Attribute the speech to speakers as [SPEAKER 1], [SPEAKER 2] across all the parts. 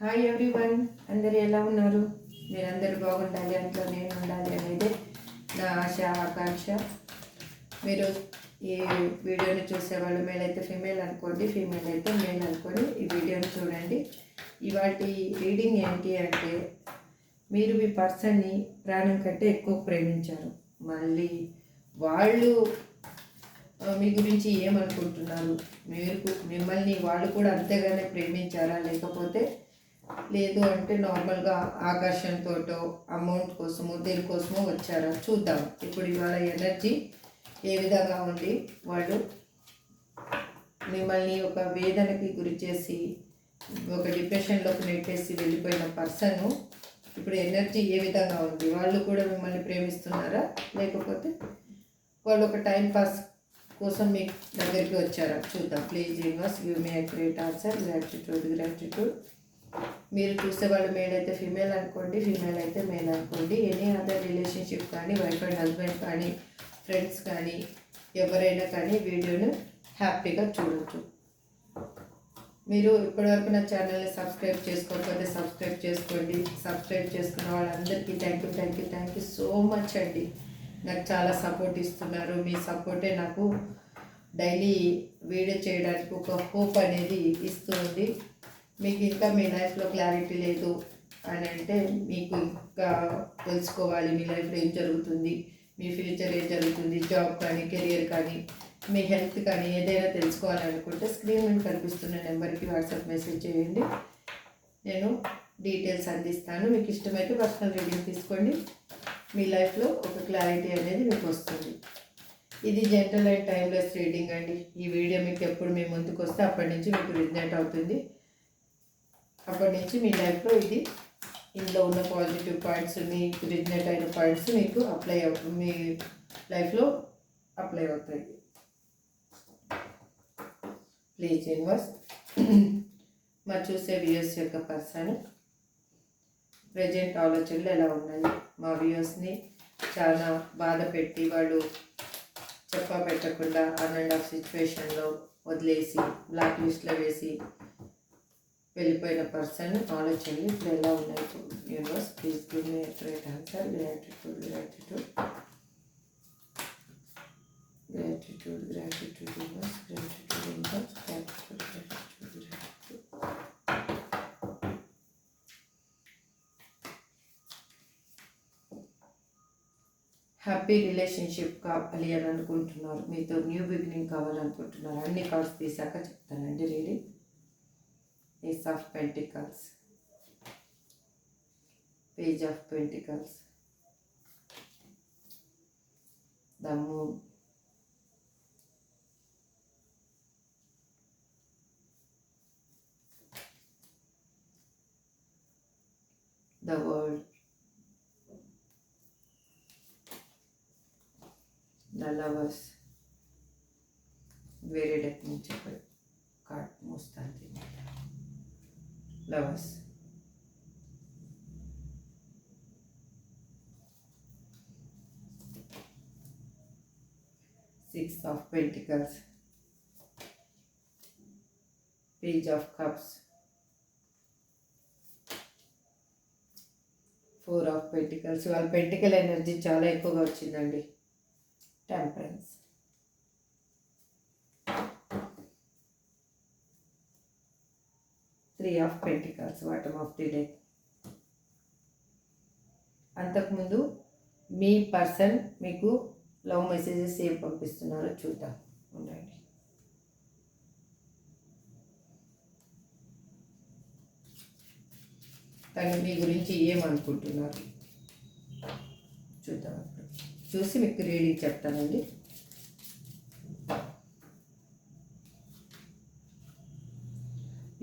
[SPEAKER 1] Hi everyone అందరు ఎలా ఉన్నారు? మీరందరూ బాగుండాలి అంట్లో నేను ఉండాలి అనేది నా ఆశ ఆకాంక్ష. మీరు ఈ వీడియోని చూసేవాళ్ళు మేల్ అయితే ఫీమేల్ అనుకోండి ఫీమేల్ అయితే మేల్ అనుకోండి ఈ వీడియోని చూడండి. ఇవాటి రీడింగ్ ఏంటి అంటే మీరు మీ పర్సన్ని ప్రాణం కంటే ఎక్కువ ప్రేమించారు. మళ్ళీ వాళ్ళు మీ గురించి ఏమనుకుంటున్నారు? మీరు మిమ్మల్ని వాళ్ళు కూడా అంతేగానే ప్రేమించారా? లేకపోతే లేదు అంటే నార్మల్గా ఆకర్షణతోటో అమౌంట్ కోసమో దేనికోసమో వచ్చారా. చూద్దాం. ఇప్పుడు ఇవాళ ఎనర్జీ ఏ విధంగా ఉంది? వాళ్ళు మిమ్మల్ని ఒక వేదనకి గురి చేసి ఒక డిప్రెషన్లోకి నెట్టేసి వెళ్ళిపోయిన పర్సన్ ఇప్పుడు ఎనర్జీ ఏ విధంగా ఉంది? వాళ్ళు కూడా మిమ్మల్ని ప్రేమిస్తున్నారా? లేకపోతే వాళ్ళు ఒక టైం పాస్ కోసం మీ దగ్గరికి వచ్చారా? చూద్దాం. Please universe give me great answer gratitude gratitude మీరు చూసేవాళ్ళు మేల్ అయితే ఫీమేల్ అనుకోండి ఫీమేల్ అయితే మేల్ అనుకోండి. ఎనీ అదర్ రిలేషన్షిప్ కానీ వైఫ్ అండ్ హస్బెండ్ కానీ ఫ్రెండ్స్ కానీ ఎవరైనా కానీ వీడియోను హ్యాపీగా చూడవచ్చు మీరు ఇప్పటివరకు నా ఛానల్ని సబ్స్క్రైబ్ చేసుకోకపోతే సబ్స్క్రైబ్ చేసుకోండి. సబ్స్క్రైబ్ చేసుకున్న వాళ్ళందరికీ thank you thank you thank you so much అండి. నాకు చాలా సపోర్ట్ ఇస్తున్నారు. మీ సపోర్టే నాకు డైలీ వీడియో చేయడానికి ఒక హోప్ అనేది ఇస్తుంది మీకు ఇంకా మీ లైఫ్లో క్లారిటీ లేదు అని అంటే మీకు ఇంకా తెలుసుకోవాలి మీ లైఫ్లో ఏం జరుగుతుంది మీ ఫ్యూచర్ ఏం జరుగుతుంది జాబ్ కానీ కెరియర్ కానీ మీ హెల్త్ కానీ ఏదైనా తెలుసుకోవాలనుకుంటే స్క్రీన్ మీద కనిపిస్తున్న నెంబర్కి వాట్సాప్ మెసేజ్ చేయండి. నేను డీటెయిల్స్ అందిస్తాను. మీకు ఇష్టమైతే పర్సనల్ రీడింగ్ తీసుకోండి. మీ లైఫ్లో ఒక క్లారిటీ అనేది మీకు వస్తుంది. ఇది జనరల్ అండ్ టైమ్లెస్ రీడింగ్ అండి. ఈ వీడియో మీకు ఎప్పుడు మీ ముందుకు వస్తే అప్పటి నుంచి మీకు రిజనెట్ అవుతుంది. అప్పటి నుంచి మీ లైఫ్లో ఇది ఇందులో ఉన్న పాజిటివ్ పాయింట్స్ మీకు రిజనెట్ అయిన పాయింట్స్ మీకు అప్లై అవు మీ లైఫ్లో అప్లై అవుతాయి. ప్లీజ్ యూనివర్స్ మరి చూసే వ్యూస్ యొక్క పర్సన్ ప్రజెంట్ ఆలోచనలు ఎలా ఉన్నాయి? మా వ్యూస్ని చాలా బాధ పెట్టి వాళ్ళు చెప్పా పెట్టకుండా అన్ అండ్ ఆఫ్ సిచ్యువేషన్లో వదిలేసి బ్లాక్ లిస్ట్లో వేసి వెళ్ళిపోయిన పర్సన్ ఆలోచనలు ఇప్పుడు ఎలా ఉన్నాయి universe please give me right answer gratitude gratitude gratitude gratitude universe gratitude universe gratitude gratitude gratitude happy relationship కావాలి అని అనుకుంటున్నారు. మీతో న్యూ బిగినింగ్ కావాలనుకుంటున్నారు. అన్ని కార్డ్స్ తీసాక చెప్తానండి. Reading ace of pentacles page of pentacles the moon the world the lovers వేరే deck నుంచి ఒక కార్డ్ మోస్తాను దీన్ని lovers six of pentacles page of cups four of pentacles వాళ్ళ పెంటికల్ ఎనర్జీ చాలా ఎక్కువగా వచ్చిందండి. Temperance three of pentacles bottom of the day. అంతకుముందు మీ పర్సన్ మీకు లవ్ మెసేజెస్ ఏం పంపిస్తున్నారో చూద్దాం. ఉండండి. తను మీ గురించి ఏమనుకుంటున్నారు? చూద్దాం చూసి మీకు రీడింగ్ చెప్తానండి.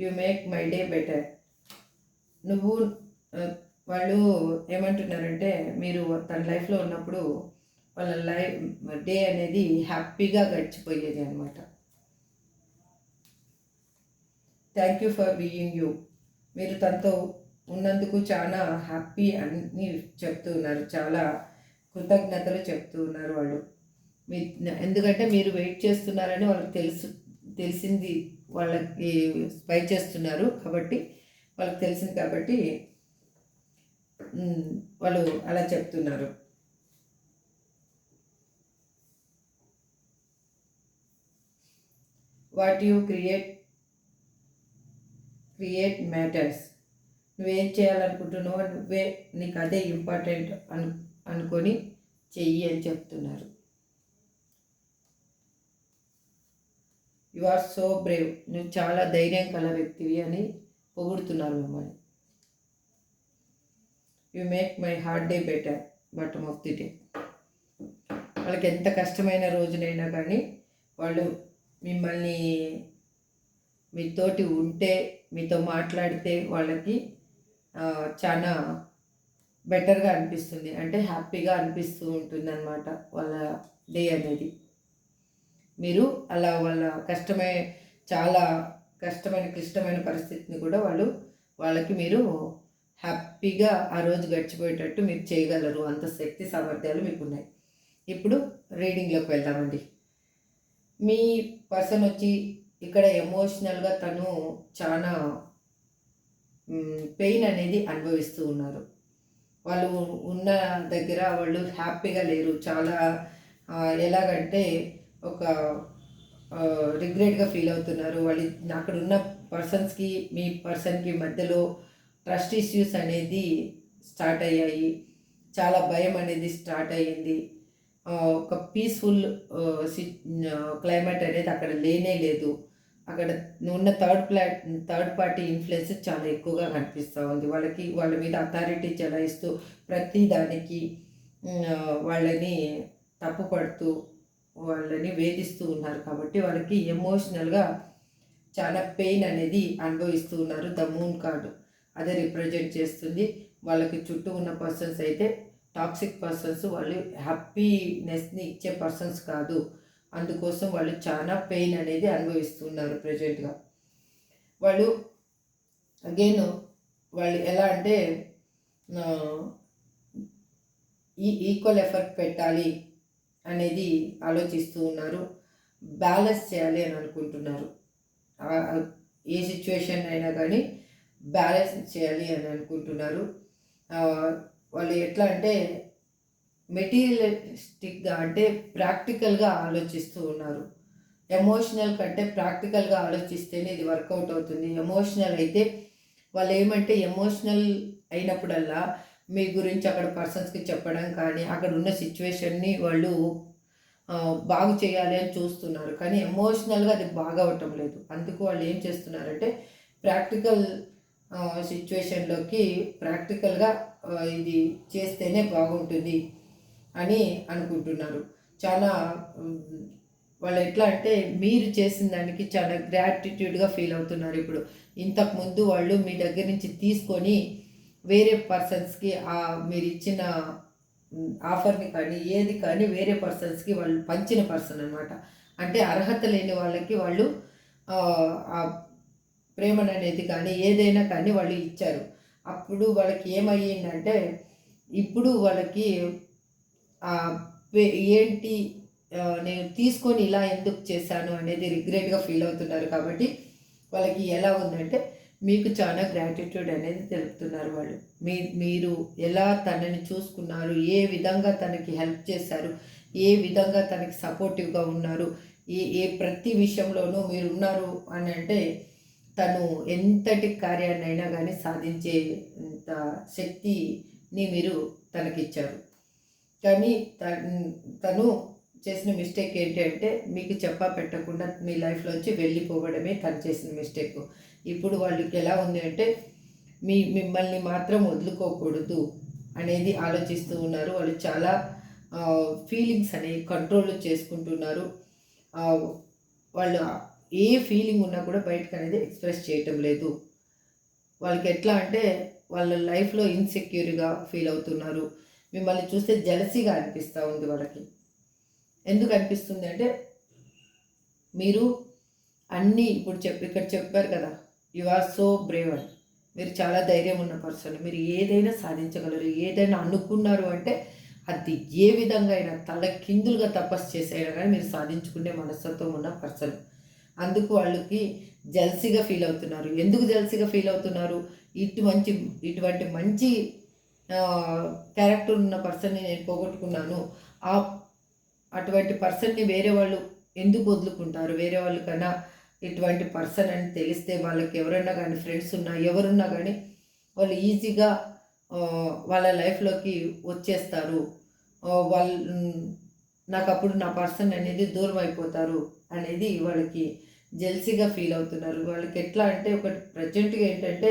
[SPEAKER 1] You make my day better. నువ్వు వాళ్ళు ఏమంటున్నారంటే మీరు తన లైఫ్లో ఉన్నప్పుడు వాళ్ళ లైఫ్ డే అనేది హ్యాపీగా గడిచిపోయేది అనమాట thank you for being you మీరు తనతో ఉన్నందుకు చాలా హ్యాపీ అని చెప్తూ ఉన్నారు. చాలా కృతజ్ఞతలు చెప్తూ ఉన్నారు వాళ్ళు. మీ ఎందుకంటే మీరు వెయిట్ చేస్తున్నారని వాళ్ళకి తెలుసు. తెలిసింది వాళ్ళకి స్పై చేస్తున్నారు కాబట్టి వాళ్ళకి తెలిసింది కాబట్టి వాళ్ళు అలా చెప్తున్నారు. What you create create matters నువ్వేం చేయాలనుకుంటున్నావో నువ్వే నీకు అదే ఇంపార్టెంట్ అను అనుకొని చెయ్యి అని చెప్తున్నారు. యు ఆర్ సో బ్రేవ్ నువ్వు చాలా ధైర్యం కల వ్యక్తివి అని పొగుడుతున్నారు మిమ్మల్ని. You make my hard day better bottom of the day వాళ్ళకి ఎంత కష్టమైన రోజునైనా కానీ వాళ్ళు మిమ్మల్ని మీతోటి ఉంటే మీతో మాట్లాడితే వాళ్ళకి చాలా బెటర్గా అనిపిస్తుంది. అంటే హ్యాపీగా అనిపిస్తూ ఉంటుంది అనమాట వాళ్ళ డే అనేది. మీరు అలా వాళ్ళ కష్టమే చాలా కష్టమైన క్లిష్టమైన పరిస్థితిని కూడా వాళ్ళు వాళ్ళకి మీరు హ్యాపీగా ఆ రోజు గడిచిపోయేటట్టు మీరు చేయగలరు. అంత శక్తి సామర్థ్యాలు మీకు ఉన్నాయి ఇప్పుడు రీడింగ్లోకి వెళ్దామండి. మీ పర్సన్ వచ్చి ఇక్కడ ఎమోషనల్గా తను చాలా పెయిన్ అనేది అనుభవిస్తూ ఉన్నారు. వాళ్ళు ఉన్న దగ్గర వాళ్ళు హ్యాపీగా లేరు. చాలా ఎలాగంటే ఒక రిగ్రెట్గా ఫీల్ అవుతున్నారు. వాళ్ళు అక్కడ ఉన్న పర్సన్స్కి మీ పర్సన్కి మధ్యలో ట్రస్ట్ ఇష్యూస్ అనేది స్టార్ట్ అయ్యాయి. చాలా భయం అనేది స్టార్ట్ అయ్యింది. ఒక పీస్ఫుల్ క్లైమేట్ అనేది అక్కడ లేనే లేదు. అక్కడ ఉన్న థర్డ్ ప్లా థర్డ్ పార్టీ ఇన్ఫ్లుయెన్స్ చాలా ఎక్కువగా కనిపిస్తూ ఉంది. వాళ్ళకి వాళ్ళ మీద అథారిటీ చెలాయిస్తూ ప్రతి దానికి వాళ్ళని తప్పుపడుతూ వాళ్ళని వేధిస్తూ ఉన్నారు కాబట్టి వాళ్ళకి ఎమోషనల్గా చాలా పెయిన్ అనేది అనుభవిస్తూ ఉన్నారు ద మూన్ కార్డు. అదే రిప్రజెంట్ చేస్తుంది. వాళ్ళకి చుట్టూ ఉన్న పర్సన్స్ అయితే టాక్సిక్ పర్సన్స్ వాళ్ళు హ్యాపీనెస్ని ఇచ్చే పర్సన్స్ కాదు. అందుకోసం వాళ్ళు చాలా పెయిన్ అనేది అనుభవిస్తున్నారు ప్రజెంట్గా వాళ్ళు అగైన్ వాళ్ళు ఎలా అంటే ఈ ఈక్వల్ ఎఫర్ట్ పెట్టాలి. అనేది ఆలోచిస్తూ ఉన్నారు. బ్యాలెన్స్ చేయాలి అని అనుకుంటున్నారు. ఏ సిచ్యువేషన్ అయినా కానీ బ్యాలెన్స్ చేయాలి అని అనుకుంటున్నారు. వాళ్ళు ఎట్లా అంటే మెటీరియలిస్టిక్గా అంటే ప్రాక్టికల్గా ఆలోచిస్తూ ఉన్నారు. ఎమోషనల్ కంటే ప్రాక్టికల్గా ఆలోచిస్తేనే ఇది వర్కౌట్ అవుతుంది. ఎమోషనల్ అయితే వాళ్ళు ఏమంటే ఎమోషనల్ అయినప్పుడల్లా మీ గురించి అక్కడ పర్సన్స్కి చెప్పడం కానీ అక్కడ ఉన్న సిచ్యువేషన్ని వాళ్ళు బాగు చేయాలి అని చూస్తున్నారు. కానీ ఎమోషనల్గా అది బాగా అవటం లేదు. అందుకు వాళ్ళు ఏం చేస్తున్నారంటే ప్రాక్టికల్ సిచ్యువేషన్లోకి ప్రాక్టికల్గా ఇది చేస్తేనే బాగుంటుంది అని అనుకుంటున్నారు. చాలా వాళ్ళు ఎట్లా అంటే మీరు చేసిన దానికి చాలా గ్రాటిట్యూడ్గా ఫీల్ అవుతున్నారు. ఇప్పుడు ఇంతకుముందు వాళ్ళు మీ దగ్గర నుంచి తీసుకొని వేరే పర్సన్స్కి ఆ మీరు ఇచ్చిన ఆఫర్ని కానీ ఏది కానీ వేరే పర్సన్స్కి వాళ్ళు పంచిన పర్సన్ అనమాట అంటే అర్హత లేని వాళ్ళకి వాళ్ళు ఆ, ప్రేమను అనేది కానీ ఏదైనా కానీ వాళ్ళు ఇచ్చారు. అప్పుడు వాళ్ళకి ఏమయ్యిందంటే ఇప్పుడు వాళ్ళకి ఆ పే- ఏంటి నేను తీసుకొని ఇలా ఎందుకు చేశాను అనేది రిగ్రెట్గా ఫీల్ అవుతున్నారు కాబట్టి వాళ్ళకి ఎలా ఉందంటే మీకు చాలా గ్రాటిట్యూడ్ అనేది తెలుపుతున్నారు వాళ్ళు. మీ మీరు ఎలా తనని చూసుకున్నారు ఏ విధంగా తనకి హెల్ప్ చేశారు ఏ విధంగా తనకి సపోర్టివ్గా ఉన్నారు ఏ ఏ ప్రతి విషయంలోనూ మీరు ఉన్నారు అని అంటే తను ఎంతటి కార్యాన్నైనా కానీ సాధించే అంత శక్తిని మీరు తనకిచ్చారు. కానీ తను చేసిన మిస్టేక్ ఏంటి అంటే మీకు చెప్పా పెట్టకుండా మీ లైఫ్లోంచి వెళ్ళిపోవడమే తను చేసిన మిస్టేక్ ఇప్పుడు వాళ్ళకి ఎలా ఉంది అంటే మీ మిమ్మల్ని మాత్రం వదులుకోకూడదు అనేది ఆలోచిస్తూ ఉన్నారు. వాళ్ళు చాలా ఫీలింగ్స్ అనేవి కంట్రోల్ చేసుకుంటున్నారు. వాళ్ళు ఏ ఫీలింగ్ ఉన్నా కూడా బయటకు అనేది ఎక్స్ప్రెస్ చేయటం లేదు. వాళ్ళకి ఎట్లా అంటే వాళ్ళ లైఫ్లో ఇన్సెక్యూర్గా ఫీల్ అవుతున్నారు. మిమ్మల్ని చూస్తే జలసీగా అనిపిస్తూ ఉంది వాళ్ళకి. ఎందుకు అనిపిస్తుంది అంటే మీరు అన్నీ ఇప్పుడు చెప్ ఇక్కడ చెప్పారు కదా యు ఆర్ సో బ్రేవ్ అని మీరు చాలా ధైర్యం ఉన్న పర్సన్ మీరు ఏదైనా సాధించగలరు. ఏదైనా అనుకున్నారు అంటే అది ఏ విధంగా అయినా తల కిందులుగా తపస్సు చేసైనా కానీ మీరు సాధించుకునే మనస్తత్వం ఉన్న పర్సన్ అందుకు వాళ్ళకి జల్సీగా ఫీల్ అవుతున్నారు. ఎందుకు జల్సీగా ఫీల్ అవుతున్నారు? ఇటు మంచి ఇటువంటి మంచి క్యారెక్టర్ ఉన్న పర్సన్ని నేను పోగొట్టుకున్నాను. ఆ అటువంటి పర్సన్ని వేరే వాళ్ళు ఎందుకు వదులుకుంటారు? వేరే వాళ్ళు కన్నా ఇటువంటి పర్సన్ అని తెలిస్తే వాళ్ళకి ఎవరైనా కానీ ఫ్రెండ్స్ ఉన్నా ఎవరున్నా కానీ వాళ్ళు ఈజీగా వాళ్ళ లైఫ్లోకి వచ్చేస్తారు. వాళ్ళు నాకు అప్పుడు నా పర్సన్ అనేది దూరం అయిపోతారు అనేది వాళ్ళకి జెల్సీగా ఫీల్ అవుతున్నారు. వాళ్ళకి ఎట్లా అంటే ఒకటి ప్రజెంట్గా ఏంటంటే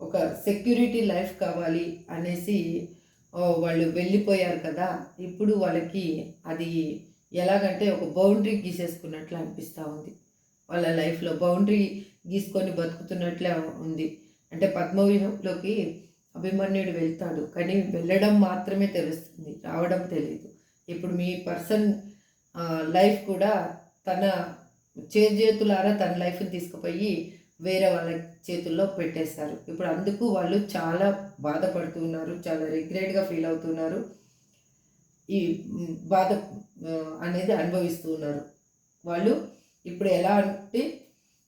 [SPEAKER 1] ఒక సెక్యూరిటీ లైఫ్ కావాలి అనేసి వాళ్ళు వెళ్ళిపోయారు కదా. ఇప్పుడు వాళ్ళకి అది ఎలాగంటే ఒక బౌండరీ గీసేసుకున్నట్లు అనిపిస్తూ ఉంది. వాళ్ళ లైఫ్లో బౌండరీ గీసుకొని బతుకుతున్నట్లే ఉంది. అంటే పద్మవ్యూహంలోకి అభిమన్యుడు వెళ్తాడు. కానీ వెళ్ళడం మాత్రమే తెలుస్తుంది. రావడం తెలియదు ఇప్పుడు మీ పర్సన్ లైఫ్ కూడా తన చేతులారా తన లైఫ్ని తీసుకుపోయి వేరే వాళ్ళ చేతుల్లో పెట్టేస్తారు ఇప్పుడు అందుకు వాళ్ళు చాలా బాధపడుతున్నారు చాలా రిగ్రెట్గా ఫీల్ అవుతున్నారు ఈ బాధ అనేది అనుభవిస్తున్నారు వాళ్ళు ఇప్పుడు ఎలా అంటే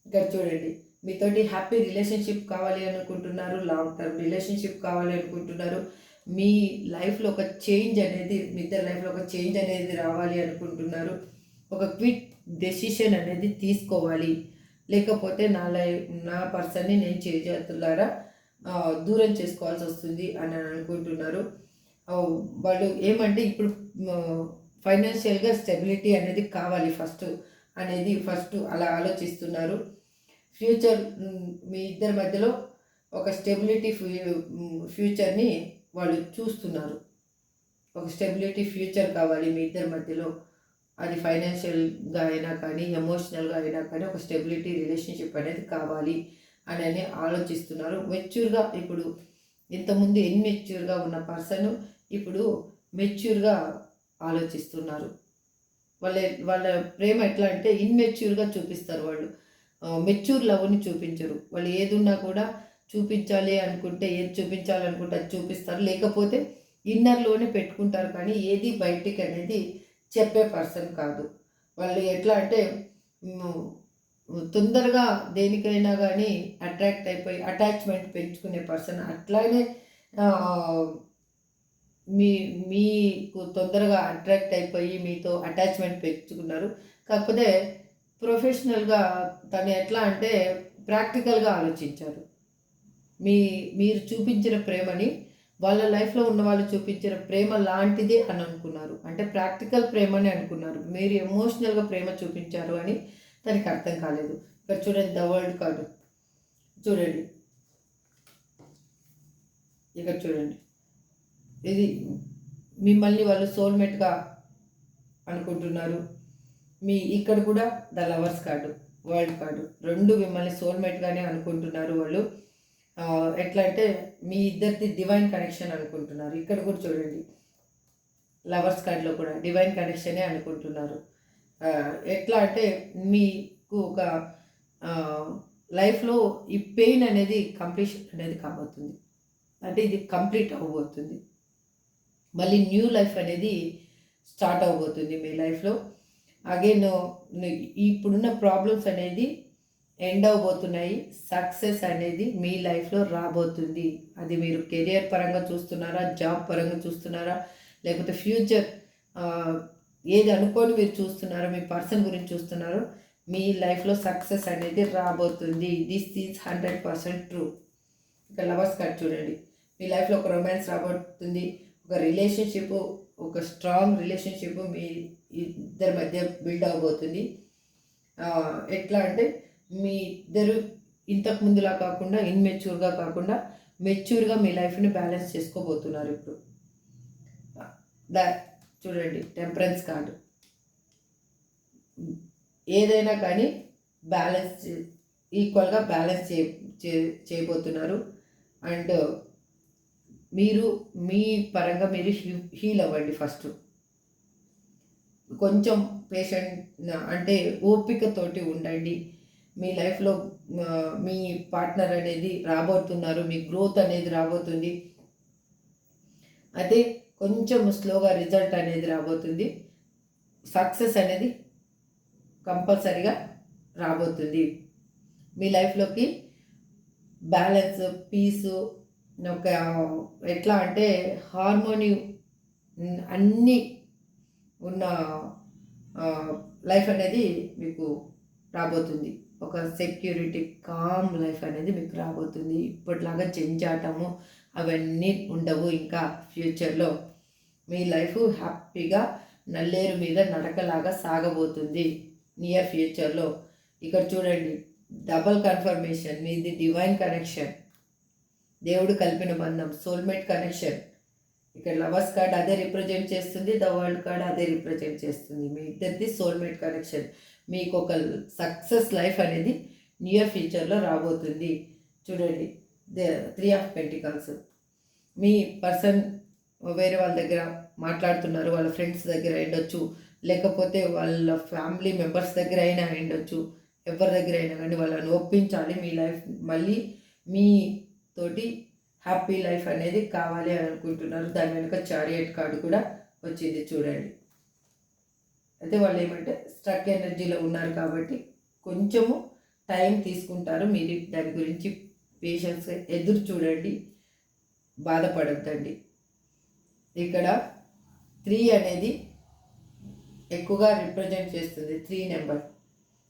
[SPEAKER 1] ఇక్కడ చూడండి. మీతోటి హ్యాపీ రిలేషన్షిప్ కావాలి అనుకుంటున్నారు లాంగ్ టర్మ్ రిలేషన్షిప్ కావాలి అనుకుంటున్నారు. మీ లైఫ్లో ఒక చేంజ్ అనేది మీ ఇద్దరు లైఫ్లో ఒక చేంజ్ అనేది రావాలి అనుకుంటున్నారు. ఒక క్విక్ డెసిషన్ అనేది తీసుకోవాలి. లేకపోతే నా లైఫ్ నా పర్సన్ని నేను చేతులారా దూరం చేసుకోవాల్సి వస్తుంది అని అనుకుంటున్నారు. వాళ్ళు ఏమంటే ఇప్పుడు ఫైనాన్షియల్గా స్టెబిలిటీ అనేది కావాలి ఫస్ట్ అనేది ఫస్ట్ అలా ఆలోచిస్తున్నారు. ఫ్యూచర్ మీ ఇద్దరి మధ్యలో ఒక స్టెబిలిటీ ఫ్యూచర్ని వాళ్ళు చూస్తున్నారు. ఒక స్టెబిలిటీ ఫ్యూచర్ కావాలి మీ ఇద్దరి మధ్యలో. అది ఫైనాన్షియల్గా అయినా కానీ ఎమోషనల్గా అయినా కానీ ఒక స్టెబిలిటీ రిలేషన్షిప్ అనేది కావాలి అని అని ఆలోచిస్తున్నారు. మెచ్యూర్గా ఇప్పుడు ఇంతకుముందు ఇన్మెచ్యూర్గా ఉన్న పర్సన్ ఇప్పుడు మెచ్యూర్గా ఆలోచిస్తున్నారు. వాళ్ళ వాళ్ళ ప్రేమ ఎట్లా అంటే ఇన్మెచ్యూర్గా చూపిస్తారు వాళ్ళు. మెచ్యూర్ లవ్ని చూపించరు. వాళ్ళు ఏది ఉన్నా కూడా చూపించాలి అనుకుంటే ఏది చూపించాలనుకుంటే అది చూపిస్తారు. లేకపోతే ఇన్నర్లోనే పెట్టుకుంటారు కానీ ఏది బయటికి అనేది చెప్పే పర్సన్ కాదు. వాళ్ళు ఎట్లా అంటే తొందరగా దేనికైనా కానీ అట్రాక్ట్ అయిపోయి అటాచ్మెంట్ పెంచుకునే పర్సన్ అట్లానే మీ మీకు తొందరగా అట్రాక్ట్ అయిపోయి మీతో అటాచ్మెంట్ పెంచుకున్నారు. కాకపోతే ప్రొఫెషనల్గా తను ఎట్లా అంటే ప్రాక్టికల్గా ఆలోచించారు. మీ మీరు చూపించిన ప్రేమని వాళ్ళ లైఫ్లో ఉన్న వాళ్ళు చూపించిన ప్రేమ లాంటిదే అని అనుకున్నారు. అంటే ప్రాక్టికల్ ప్రేమని అనుకున్నారు. మీరు ఎమోషనల్గా ప్రేమ చూపించారు అని తనకి అర్థం కాలేదు. ఇక్కడ చూడండి ద వరల్డ్ కార్డు చూడండి. ఇక్కడ చూడండి. ఇది మిమ్మల్ని వాళ్ళు సోల్మేట్గా అనుకుంటున్నారు. మీ ఇక్కడ కూడా the lovers card world card రెండు మిమ్మల్ని సోల్మేట్గానే అనుకుంటున్నారు వాళ్ళు. ఎట్లా అంటే మీ ఇద్దరిది డివైన్ కనెక్షన్ అనుకుంటున్నారు. ఇక్కడ కూడా చూడండి. లవర్స్ కార్డులో కూడా డివైన్ కనెక్షనే అనుకుంటున్నారు. ఎట్లా అంటే మీకు ఒక లైఫ్లో ఈ పెయిన్ అనేది కంప్లీషన్ అనేది కాబోతుంది. అంటే ఇది కంప్లీట్ అవ్వబోతుంది. మళ్ళీ న్యూ లైఫ్ అనేది స్టార్ట్ అవ్వబోతుంది మీ లైఫ్లో. అగైన్ ఇప్పుడున్న ప్రాబ్లమ్స్ అనేది ఎండ్ అవబోతున్నాయి సక్సెస్ అనేది మీ లైఫ్లో రాబోతుంది. అది మీరు కెరియర్ పరంగా చూస్తున్నారా జాబ్ పరంగా చూస్తున్నారా లేకపోతే ఫ్యూచర్ ఏది అనుకోని మీరు చూస్తున్నారో మీ పర్సన్ గురించి చూస్తున్నారో మీ లైఫ్లో సక్సెస్ అనేది రాబోతుంది. This is hundred percent true ఇక లవర్స్ కార్డ్ చూడండి. మీ లైఫ్లో ఒక రొమాన్స్ రాబోతుంది. ఒక రిలేషన్షిప్ ఒక స్ట్రాంగ్ రిలేషన్షిప్ మీ ఇద్దరి మధ్య బిల్డ్ అవబోతుంది. ఎట్లా అంటే మీ ఇద్దరు ఇంతకు ముందులా కాకుండా ఇన్మెచ్యూర్గా కాకుండా మెచ్యూర్గా మీ లైఫ్ని బ్యాలెన్స్ చేసుకోబోతున్నారు ఇప్పుడు. దా చూడండి టెంపరెన్స్ కార్డు ఏదైనా కానీ బ్యాలెన్స్ ఈక్వల్గా బ్యాలెన్స్ చే చే- చేయబోతున్నారు. అండ్ మీరు మీ పరంగా మీరు హీ- హీల్ అవ్వండి ఫస్ట్. కొంచెం పేషెంట్ అంటే ఓపికతోటి ఉండండి. మీ లైఫ్లో మీ పార్ట్నర్ అనేది రాబోతున్నారు మీ గ్రోత్ అనేది రాబోతుంది. అయితే కొంచెం స్లోగా రిజల్ట్ అనేది రాబోతుంది. సక్సెస్ అనేది కంపల్సరిగా రాబోతుంది. మీ లైఫ్లోకి బ్యాలెన్స్ పీసు ఒక ఎట్లా అంటే హార్మోని అన్నీ ఉన్న లైఫ్ అనేది మీకు రాబోతుంది. ఒక సెక్యూరిటీ కామ్ లైఫ్ అనేది మీకు రాబోతుంది. ఇప్పటిలాగా చెంచాటము అవన్నీ ఉండవు. ఇంకా ఫ్యూచర్లో మీ లైఫ్ హ్యాపీగా నల్లేరు మీద నడకలాగా సాగబోతుంది. నియర్ ఫ్యూచర్లో. ఇక్కడ చూడండి డబల్ కన్ఫర్మేషన్ మీది డివైన్ కనెక్షన్. దేవుడు కలిపిన బంధం సోల్మేట్ కనెక్షన్ ఇక్కడ లవర్స్ కార్డ్ అదే రిప్రజెంట్ చేస్తుంది ద వరల్డ్ కార్డ్ అదే రిప్రజెంట్ చేస్తుంది. మీ ఇద్దరిది సోల్మేట్ కనెక్షన్ మీకు ఒక సక్సెస్ లైఫ్ అనేది నియర్ ఫ్యూచర్లో రాబోతుంది. చూడండి ద త్రీ ఆఫ్ పెంటికల్స్ మీ పర్సన్ వేరే వాళ్ళ దగ్గర మాట్లాడుతున్నారు వాళ్ళ ఫ్రెండ్స్ దగ్గర ఉండొచ్చు లేకపోతే వాళ్ళ ఫ్యామిలీ మెంబర్స్ దగ్గర అయినా ఉండొచ్చు ఎవరి దగ్గర అయినా కానీ వాళ్ళని ఒప్పించాలి మీ లైఫ్ మళ్ళీ మీ తోటి హ్యాపీ లైఫ్ అనేది కావాలి అని అనుకుంటున్నారు. దాని వెనుక చారియట్ కార్డు కూడా వచ్చింది చూడండి. అయితే వాళ్ళు ఏమంటే స్ట్రక్ ఎనర్జీలో ఉన్నారు కాబట్టి కొంచెము టైం తీసుకుంటారు. మీరు దాని గురించి పేషెన్స్ ఎదురు చూడండి. బాధపడద్దండి. ఇక్కడ త్రీ అనేది ఎక్కువగా రిప్రజెంట్ చేస్తుంది. Three number.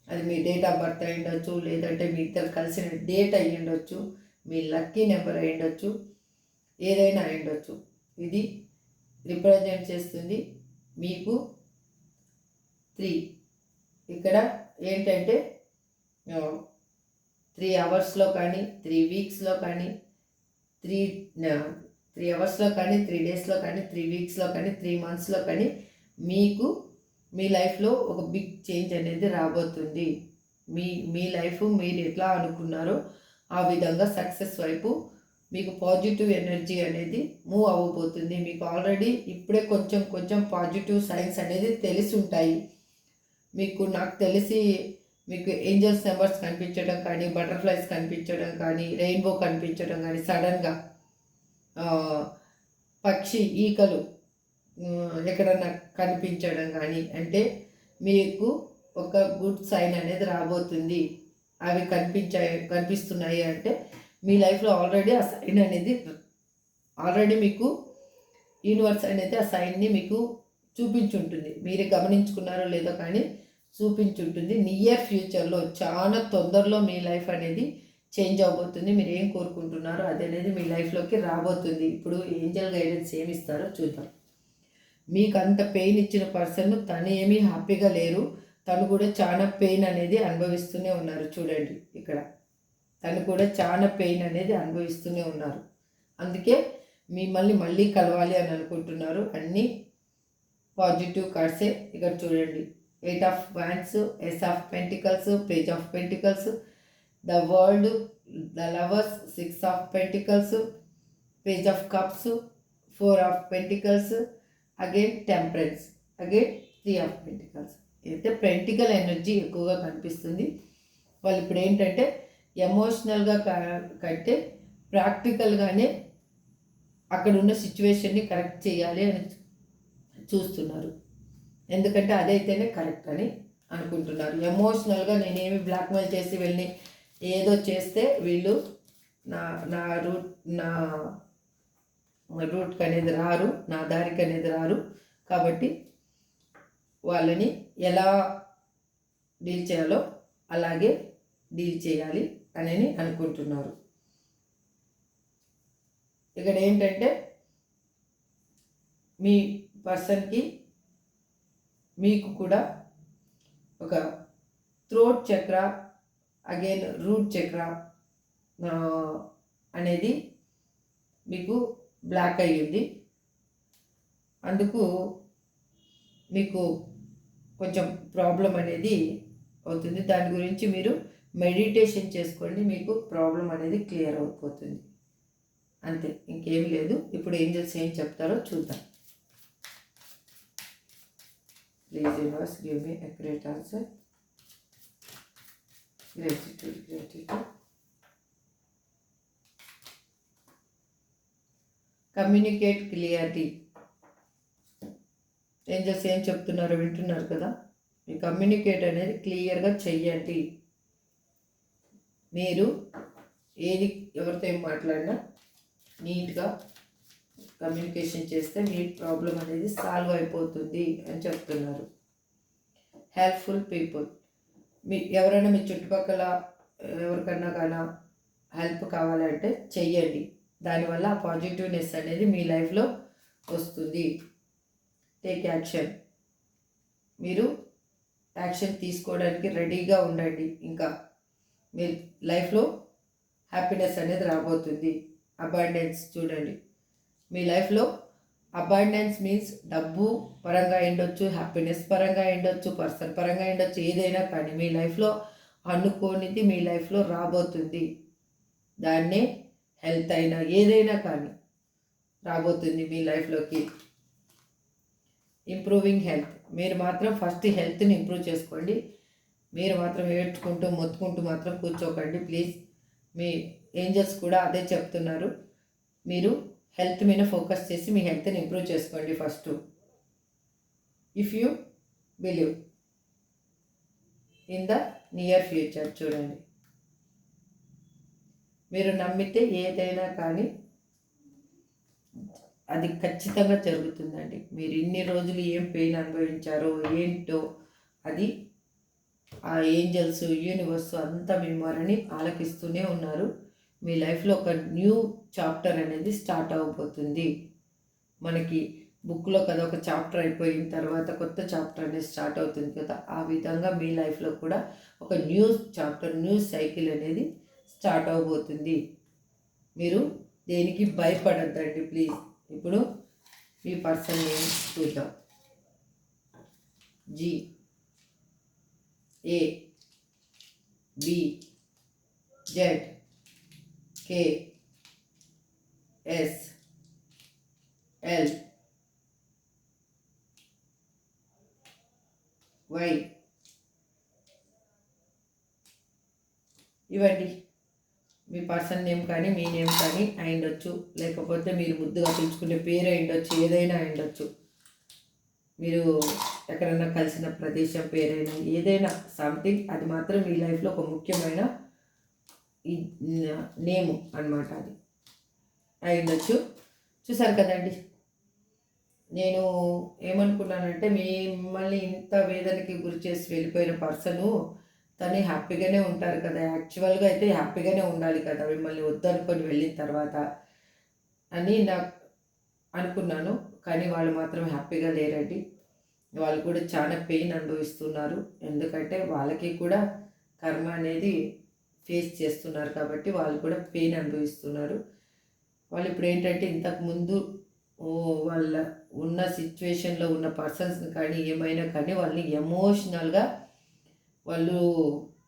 [SPEAKER 1] అది మీ డేట్ ఆఫ్ బర్త్ అయి ఉండొచ్చు లేదంటే మీ ఇద్దరు కలిసిన డేట్ అయ్యి ఉండొచ్చు మీ లక్కీ నెంబర్ అయి ఉండొచ్చు ఏదైనా అయి ఉండొచ్చు. ఇది రిప్రజెంట్ చేస్తుంది మీకు త్రీ. ఇక్కడ ఏంటంటే త్రీ అవర్స్లో కానీ త్రీ వీక్స్లో కానీ త్రీ త్రీ అవర్స్లో కానీ త్రీ డేస్లో కానీ త్రీ వీక్స్లో కానీ త్రీ మంత్స్లో కానీ మీకు మీ లైఫ్లో ఒక బిగ్ చేంజ్ అనేది రాబోతుంది. మీ మీ లైఫ్ మీరు ఎట్లా అనుకున్నారో ఆ విధంగా సక్సెస్ వైపు మీకు పాజిటివ్ ఎనర్జీ అనేది మూవ్ అవ్వబోతుంది. మీకు ఆల్రెడీ ఇప్పుడే కొంచెం కొంచెం పాజిటివ్ సైన్స్ అనేది తెలిసి ఉంటాయి మీకు నాకు తెలిసి మీకు ఏంజల్స్ నెంబర్స్ కనిపించడం కానీ బటర్ఫ్లైస్ కనిపించడం కానీ రెయిన్బో కనిపించడం కానీ సడన్గా పక్షి ఈకలు ఎక్కడన్నా కనిపించడం కానీ అంటే మీకు ఒక గుడ్ సైన్ అనేది రాబోతుంది. అవి కనిపించాయి కనిపిస్తున్నాయి అంటే మీ లైఫ్లో ఆల్రెడీ ఆ సైన్ అనేది ఆల్రెడీ మీకు యూనివర్స్ అనేది ఆ సైన్ని మీకు చూపించుంటుంది. మీరే గమనించుకున్నారో లేదో కానీ చూపించుంటుంది. నియర్ ఫ్యూచర్లో చాలా తొందరలో మీ లైఫ్ అనేది చేంజ్ అవబోతుంది. మీరు ఏం కోరుకుంటున్నారో అది అనేది మీ లైఫ్లోకి రాబోతుంది. ఇప్పుడు ఏంజల్ గైడెన్స్ ఏమి ఇస్తారో చూద్దాం. మీకు అంత పెయిన్ ఇచ్చిన పర్సన్ తను ఏమీ హ్యాపీగా లేరు. తను కూడా చాలా పెయిన్ అనేది అనుభవిస్తూనే ఉన్నారు. చూడండి ఇక్కడ. తను కూడా చాలా పెయిన్ అనేది అనుభవిస్తూనే ఉన్నారు. అందుకే మిమ్మల్ని మళ్ళీ కలవాలి అని అనుకుంటున్నారు. అన్నీ పాజిటివ్ కార్డ్సే. ఇక్కడ చూడండి. Eight of wands ace of pentacles page of pentacles the world the lovers six of pentacles page of cups four of pentacles again temperance again three of pentacles. అయితే ప్రాక్టికల్ ఎనర్జీ ఎక్కువగా కనిపిస్తుంది. వాళ్ళు ఇప్పుడు ఏంటంటే ఎమోషనల్గా కంటే ప్రాక్టికల్గానే అక్కడ ఉన్న సిచ్యువేషన్ని కరెక్ట్ చేయాలి అని చూస్తున్నారు. ఎందుకంటే అదైతేనే కరెక్ట్ అని అనుకుంటున్నారు. ఎమోషనల్గా నేనేమి బ్లాక్మెయిల్ చేసి వెళ్ళి ఏదో చేస్తే వీళ్ళు నా నా రూట్ నా రూట్కి అనేది రారు నా దారికి అనేది రారు. కాబట్టి వాళ్ళని ఎలా డీల్ చేయాలో అలాగే డీల్ చేయాలి అని అనుకుంటున్నారు. ఇక్కడ ఏంటంటే మీ పర్సన్కి మీకు కూడా ఒక throat chakra again root chakra అనేది మీకు బ్లాక్ అయ్యింది. అందుకు మీకు కొంచెం ప్రాబ్లం అనేది అవుతుంది. దాని గురించి మీరు మెడిటేషన్ చేసుకోండి మీకు ప్రాబ్లం అనేది క్లియర్ అయిపోతుంది. అంతే ఇంకేం లేదు. ఇప్పుడు ఏంజల్స్ ఏం చెప్తారో చూద్దాం. Please universe give me accurate answer gratitude gratitude communicate clarity angels ఏం చెప్తున్నారో? వింటున్నారు కదా? మీ కమ్యూనికేట్ అనేది క్లియర్గా చెయ్యండి. మీరు ఏది ఎవరితో ఏం మాట్లాడినా నీట్గా కమ్యూనికేషన్ చేస్తే మీ ప్రాబ్లం అనేది సాల్వ్ అయిపోతుంది అని చెప్తున్నారు. హెల్ప్ఫుల్ పీపుల్ మీ ఎవరైనా మీ చుట్టుపక్కల ఎవరికన్నా కానీ హెల్ప్ కావాలంటే చెయ్యండి. దానివల్ల ఆ పాజిటివ్నెస్ అనేది మీ లైఫ్లో వస్తుంది. Take action. మీరు యాక్షన్ తీసుకోవడానికి రెడీగా ఉండండి. ఇంకా మీ లైఫ్లో హ్యాపీనెస్ అనేది రాబోతుంది. అబాండెన్స్ చూడండి. మీ లైఫ్లో అబాండెన్స్ మీన్స్ డబ్బు పరంగా ఉండొచ్చు హ్యాపీనెస్ పరంగా ఉండొచ్చు పర్సన్ పరంగా ఉండొచ్చు ఏదైనా కానీ మీ లైఫ్లో అనుకోనిది మీ లైఫ్లో రాబోతుంది. దాన్నే హెల్త్ అయినా ఏదైనా కానీ రాబోతుంది మీ లైఫ్లోకి. ఇంప్రూవింగ్ హెల్త్ మీరు మాత్రం ఫస్ట్ హెల్త్ని ఇంప్రూవ్ చేసుకోండి. మీరు మాత్రం ఏడ్చుకుంటూ మొత్తుకుంటూ మాత్రం కూర్చోకండి ప్లీజ్ మీ ఏంజల్స్ కూడా అదే చెప్తున్నారు. మీరు హెల్త్ మీద ఫోకస్ చేసి మీ హెల్త్ని ఇంప్రూవ్ చేసుకోండి first if you believe in the near future చూడండి. మీరు నమ్మితే ఏదైనా కానీ అది ఖచ్చితంగా జరుగుతుందండి. మీరు ఇన్ని రోజులు ఏం పెయిన్ అనుభవించారో ఏంటో అది ఆ ఏంజల్స్ యూనివర్స్ అంతా మిమ్మల్ని ఆలకిస్తూనే ఉన్నారు. మీ లైఫ్లో ఒక న్యూ చాప్టర్ అనేది స్టార్ట్ అవ్వబోతుంది మనకి బుక్లో కదా ఒక చాప్టర్ అయిపోయిన తర్వాత కొత్త చాప్టర్ అనేది స్టార్ట్ అవుతుంది కదా. ఆ విధంగా మీ లైఫ్లో కూడా ఒక న్యూ చాప్టర్ న్యూ సైకిల్ అనేది స్టార్ట్ అవబోతుంది. మీరు దేనికి భయపడద్దండి ప్లీజ్. ఇప్పుడు మీ పర్సన్ నేమ్ చూద్దాం. G. A. B. Z. K. S. L. Y. ఇవ్వండి. మీ పర్సన్ నేమ్ కానీ మీ నేమ్ కానీ అయిండొచ్చు లేకపోతే మీరు ముద్దుగా పిలుచుకునే పేరు అయిండొచ్చు ఏదైనా అయిండొచ్చు మీరు ఎక్కడన్నా కలిసిన ప్రదేశం పేరైనా ఏదైనా సంథింగ్ అది మాత్రం మీ లైఫ్లో ఒక ముఖ్యమైన ఈ నేము అనమాట అది. అయిండొచ్చు చూసారు కదండి? నేను ఏమనుకున్నానంటే మిమ్మల్ని ఇంత వేదనకి గురి చేసి వెళ్ళిపోయిన పర్సను తను హ్యాపీగానే ఉంటారు కదా. యాక్చువల్గా అయితే హ్యాపీగానే ఉండాలి కదా. మిమ్మల్ని వద్దనుకొని వెళ్ళిన తర్వాత అని నాకు అనుకున్నాను. కానీ వాళ్ళు మాత్రం హ్యాపీగా లేరండి. వాళ్ళు కూడా చాలా పెయిన్ అనుభవిస్తున్నారు. ఎందుకంటే వాళ్ళకి కూడా కర్మ అనేది ఫేస్ చేస్తున్నారు కాబట్టి వాళ్ళు కూడా పెయిన్ అనుభవిస్తున్నారు. వాళ్ళు ఇప్పుడు ఏంటంటే ఇంతకుముందు వాళ్ళ ఉన్న సిచ్యువేషన్లో ఉన్న పర్సన్స్ని కానీ ఏమైనా కానీ వాళ్ళని ఎమోషనల్గా వాళ్ళు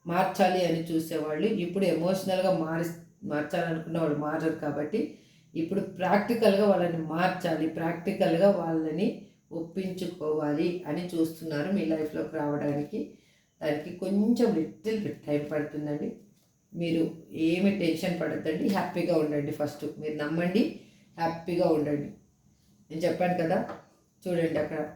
[SPEAKER 1] మార్చాలి అని చూసేవాళ్ళు. ఇప్పుడు ఎమోషనల్గా మారి మార్చాలనుకున్న వాళ్ళు మారరు కాబట్టి ఇప్పుడు ప్రాక్టికల్గా వాళ్ళని మార్చాలి. ప్రాక్టికల్గా వాళ్ళని ఒప్పించుకోవాలి అని చూస్తున్నారు మీ లైఫ్లోకి రావడానికి. దానికి కొంచెం లిటిల్ బిట్ టైం పడుతుందండి. మీరు ఏమి టెన్షన్ పడద్దండి. హ్యాపీగా ఉండండి ఫస్ట్ మీరు నమ్మండి హ్యాపీగా ఉండండి. నేను చెప్పాను కదా చూడండి అక్కడ.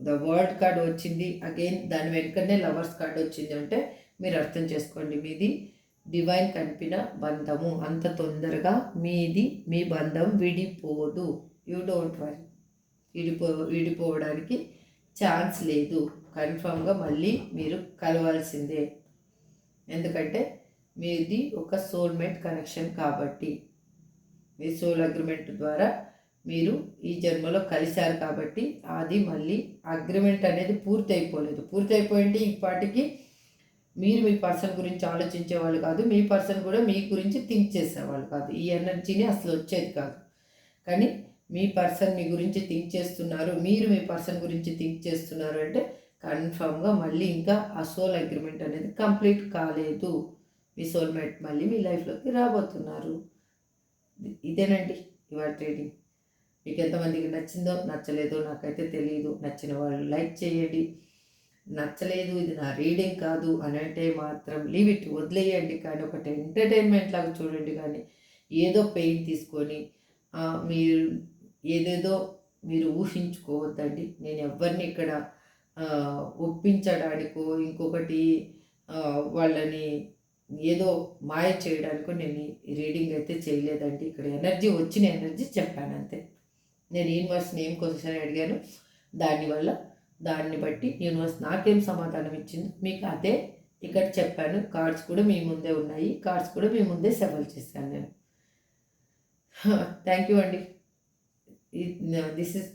[SPEAKER 1] ద వరల్డ్ కార్డ్ వచ్చింది. అగైన్ దాని వెనుకనే లవర్స్ కార్డ్ వచ్చింది అంటే మీరు అర్థం చేసుకోండి. మీది డివైన్ కనిపిన బంధము. అంత తొందరగా మీది మీ బంధం విడిపోదు. యూ డోంట్ వరీ విడిపో విడిపోవడానికి ఛాన్స్ లేదు. కన్ఫామ్గా మళ్ళీ మీరు కలవాల్సిందే. ఎందుకంటే మీది ఒక సోల్మేట్ కనెక్షన్ కాబట్టి. మీ సోల్ అగ్రిమెంట్ ద్వారా మీరు ఈ జన్మలో కలిశారు కాబట్టి అది మళ్ళీ అగ్రిమెంట్ అనేది పూర్తి అయిపోలేదు పూర్తి అయిపోయింటే ఇప్పటికి మీరు మీ పర్సన్ గురించి ఆలోచించేవాళ్ళు కాదు మీ పర్సన్ కూడా మీ గురించి థింక్ చేసేవాళ్ళు కాదు. ఈ ఎనర్జీని అసలు వచ్చేది కాదు. కానీ మీ పర్సన్ మీ గురించి థింక్ చేస్తున్నారు మీరు మీ పర్సన్ గురించి థింక్ చేస్తున్నారు అంటే కన్ఫామ్గా మళ్ళీ ఇంకా ఆ సోల్ అగ్రిమెంట్ అనేది కంప్లీట్ కాలేదు. మీ సోల్మేట్ మళ్ళీ మీ లైఫ్లోకి రాబోతున్నారు. ఇదేనండి ఇవాళ ట్రేడింగ్. మీకు ఎంతమందికి నచ్చిందో నచ్చలేదో నాకైతే తెలియదు నచ్చిన వాళ్ళు లైక్ చేయండి. నచ్చలేదు ఇది నా రీడింగ్ కాదు అని అంటే మాత్రం లీవ్ ఇట్ వదిలేయండి. కానీ ఒకటి ఎంటర్టైన్మెంట్ లాగా చూడండి కానీ ఏదో పెయిన్ తీసుకొని మీరు ఏదేదో మీరు ఊహించుకోవద్దండి. నేను ఎవరిని ఇక్కడ ఒప్పించడానికో ఇంకొకటి వాళ్ళని ఏదో మాయ చేయడానికో నేను రీడింగ్ అయితే చేయలేదండి. ఇక్కడ ఎనర్జీ వచ్చిన ఎనర్జీ చెప్పాను అంతే. నేను యూనివర్స్ని ఏం క్వశ్చన్ అడిగాను. దానివల్ల దాన్ని బట్టి యూనివర్స్ నాకేం సమాధానం ఇచ్చింది? మీకు అదే ఇక్కడ చెప్పాను. కార్డ్స్ కూడా మీ ముందే ఉన్నాయి. కార్డ్స్ కూడా మీ ముందే సెవెల్ చేశాను నేను. థ్యాంక్ యూ అండి. This is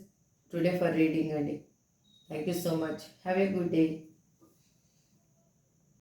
[SPEAKER 1] today for reading అండి. Thank you so much have a good day